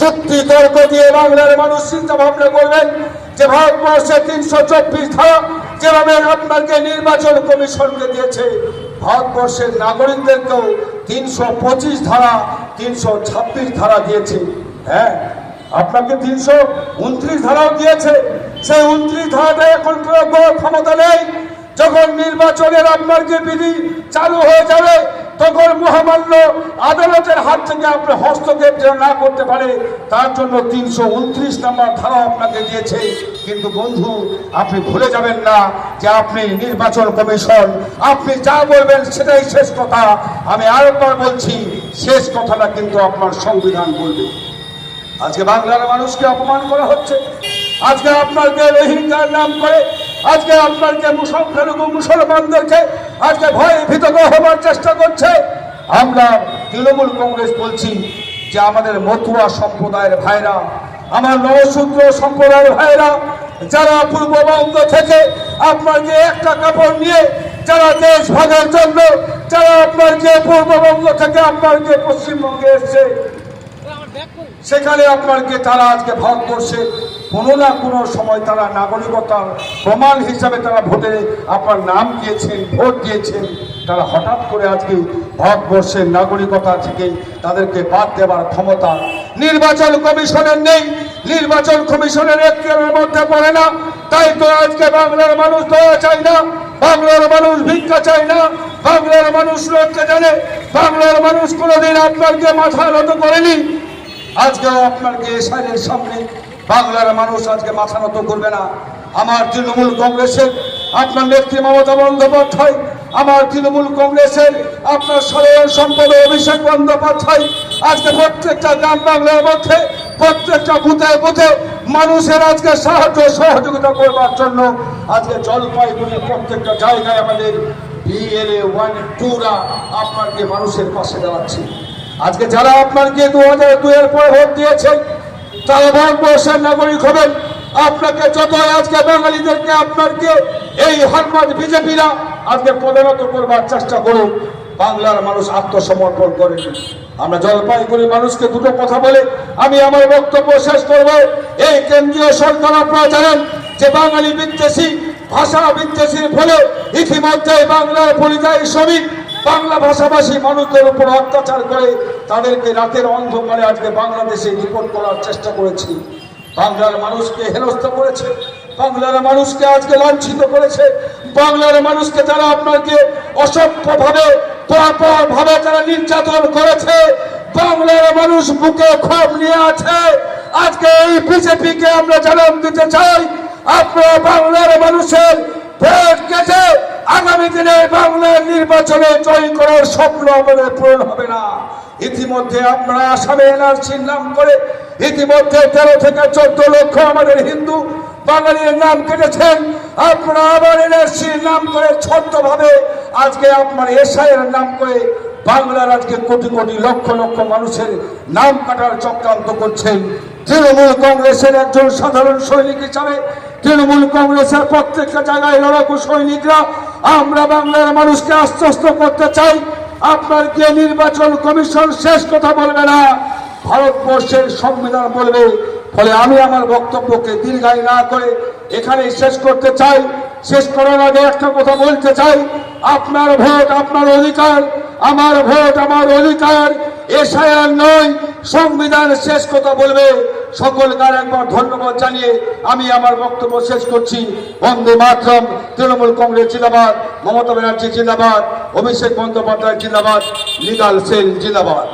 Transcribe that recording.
যুক্তি তর্ক দিয়ে বাংলার মানুষ চিন্তা ভাবনা করবেন যে ভারতবর্ষে তিনশো চব্বিশ ধারা যেভাবে আপনাকে নির্বাচন কমিশনকে দিয়েছে, ভারতবর্ষের নাগরিকদেরকেও তিনশো পঁচিশ ধারা, তিনশো ছাব্বিশ ধারা দিয়েছে। হ্যাঁ আপনাকে তিনশো উনত্রিশ ধারাও দিয়েছে। সেই উনত্রিশ ধারাটা এখন প্রয়োগ করার ক্ষমতা নেই। যখন নির্বাচনের আপনার যে বিধি চালু হয়ে যাবে তখন মহামান্য আদালতের হাত থেকে আপনি হস্তক্ষেপ যেন না করতে পারে, তার জন্য তিনশো উনত্রিশ নাম্বার ধারা আপনাকে দিয়েছে। কিন্তু বন্ধু, আপনি ভুলে যাবেন না যে আপনি নির্বাচন কমিশন, আপনি যা বলবেন সেটাই শেষ কথা। আমি আরেকবার বলছি, শেষ কথাটা কিন্তু আপনার সংবিধান বলবে। আজকে বাংলার মানুষকে অপমান করা হচ্ছে। আজকে আপনাকে রোহিঙ্গার নাম করে, আজকে আপনাকে মুসলমানদেরকে আজকে ভয়ে ভীত হবার চেষ্টা করছে। আমরা তৃণমূল কংগ্রেস বলছি যে আমাদের মতুয়া সম্প্রদায়ের ভাইরা, আমার নবসূত্র সম্প্রদায়ের ভাইরা, যারা পূর্ববঙ্গ থেকে আপনাকে একটা কাপড় নিয়ে যারা দেশ ভাগের জন্য, যারা আপনাকে পূর্ববঙ্গ থেকে আপনার যে পশ্চিমবঙ্গে এসছে সেখানে আপনাকে তারা আজকে ভাগ করছে। কোনো না কোনো সময় তারা নাগরিকতার প্রমাণ হিসাবে তারা ভোটে আপনার নাম দিয়েছেন, ভোট দিয়েছেন। তারা হঠাৎ করে আজকে ভারতবর্ষের নাগরিকতা থেকে তাদেরকে বাদ দেওয়ার ক্ষমতা। নির্বাচন কমিশনের নেই, নির্বাচন কমিশনের এখতিয়ারের মধ্যে পড়ে না। তাই তো আজকে বাংলার মানুষ দয়া চায় না, বাংলার মানুষ ভিক্ষা চায় না, বাংলার মানুষ লড়তে জানে। বাংলার মানুষ কোনোদিন আপনাকে মাথা নত করেনি। আজকেও আপনাকে এসআইয়ের সামনে বাংলার মানুষ আজকে মাথা নত করবে না। আমার তৃণমূল কংগ্রেসের আপনার নেত্রী মমতা বন্দ্যোপাধ্যায়, আমার তৃণমূল কংগ্রেসের আপনার সাধারণ সম্পাদক অভিষেক বন্দ্যোপাধ্যায়, আজকে প্রত্যেকটা গ্রাম বাংলার মধ্যে, প্রত্যেকটা বুথে বুথে মানুষের আজকে সাহায্য সহযোগিতা করবার জন্য আজকে জলপাইগুড়ি প্রত্যেকটা জায়গায় আমাদের বিএলএ ওয়ান টুরা আপনাকে মানুষের পাশে দাঁড়াচ্ছে। আজকে যারা আপনাকে দু হাজার দুইয়ের পর ভোট দিয়েছেন, তারা ভারতবর্ষের নাগরিক হবেন। আপনাকে যত আজকে বাঙালিদেরকে আপনাকে এই হরমাদ বিজেপিরা, আজকে পরিণত করবার চেষ্টা করুন। বাংলার মানুষ আত্মসমর্পণ করেনি আমরা জলপাইগুড়ি মানুষকে দুটো কথা বলে। আমি আমার বক্তব্য শেষ করব। এই কেন্দ্রীয় সরকার আপনারা জানেন যে বাঙালি বিদ্বেষী, ভাষা বিদ্বেষীর ফলে ইতিমধ্যে বাংলার পরিযায়ী শ্রমিক বাংলা ভাষাভাষী মানুষদের উপর অত্যাচার করে তাদেরকে রাতের অন্ধকারে আজকে বাংলাদেশে নিপট করার চেষ্টা করেছি। বাংলার মানুষকে হেনস্থ করেছে, বাংলার মানুষকে আজকে লাঞ্ছিত করেছে, বাংলার মানুষকে যারা আপনাকে অসভ্যভাবে ভাবে যারা নির্যাতন করেছে, বাংলার মানুষ বুকে ক্ষোভ নিয়ে আছে। আজকে এই বিজেপিকে আমরা জানান দিতে চাই, আপনারা বাংলার মানুষের ভোট কেটে আগামী দিনে বাংলার নির্বাচনে জয় করার স্বপ্ন আমাদের পূরণ হবে না। ইতিমধ্যে আপনারা আসামে এনআরসির নাম করে ইতিমধ্যে তেরো থেকে চোদ্দ লক্ষ আমাদের হিন্দু বাঙালির নাম কেটেছেন। আপনারা আবার এনআরসির নাম করে ছোট্টভাবে আজকে আপনার এসআইয়ের নাম করে বাংলার আজকে কোটি কোটি লক্ষ লক্ষ মানুষের নাম কাটার চক্রান্ত করছেন। তৃণমূল কংগ্রেসের একজন সাধারণ সৈনিক হিসাবে, তৃণমূল কংগ্রেসের প্রত্যেকটা জায়গায় লড়াকু সৈনিকরা আমরা বাংলার মানুষকে আশ্বস্ত করতে চাই। আপনার কে নির্বাচন কমিশন শেষ কথা বলবে না, ভারতবর্ষের সংবিধান বলবে। ফলে আমি আমার বক্তব্যকে দীর্ঘায় না করে এখানে শেষ করতে চাই। শেষ করার আগে একটা কথা বলতে চাই। আপনার ভোট আপনার অধিকার, আমার ভোট আমার অধিকার এসআইআর নয়, সংবিধান শেষ কথা বলবে। সকলকে আর একবার ধন্যবাদ জানিয়ে আমি আমার বক্তব্য শেষ করছি। বন্দে মাতরম, তৃণমূল কংগ্রেস জিন্দাবাদ, মমতা ব্যানার্জি জিন্দাবাদ, অভিষেক বন্দ্যোপাধ্যায় জিন্দাবাদ লিগাল সেল জিন্দাবাদ।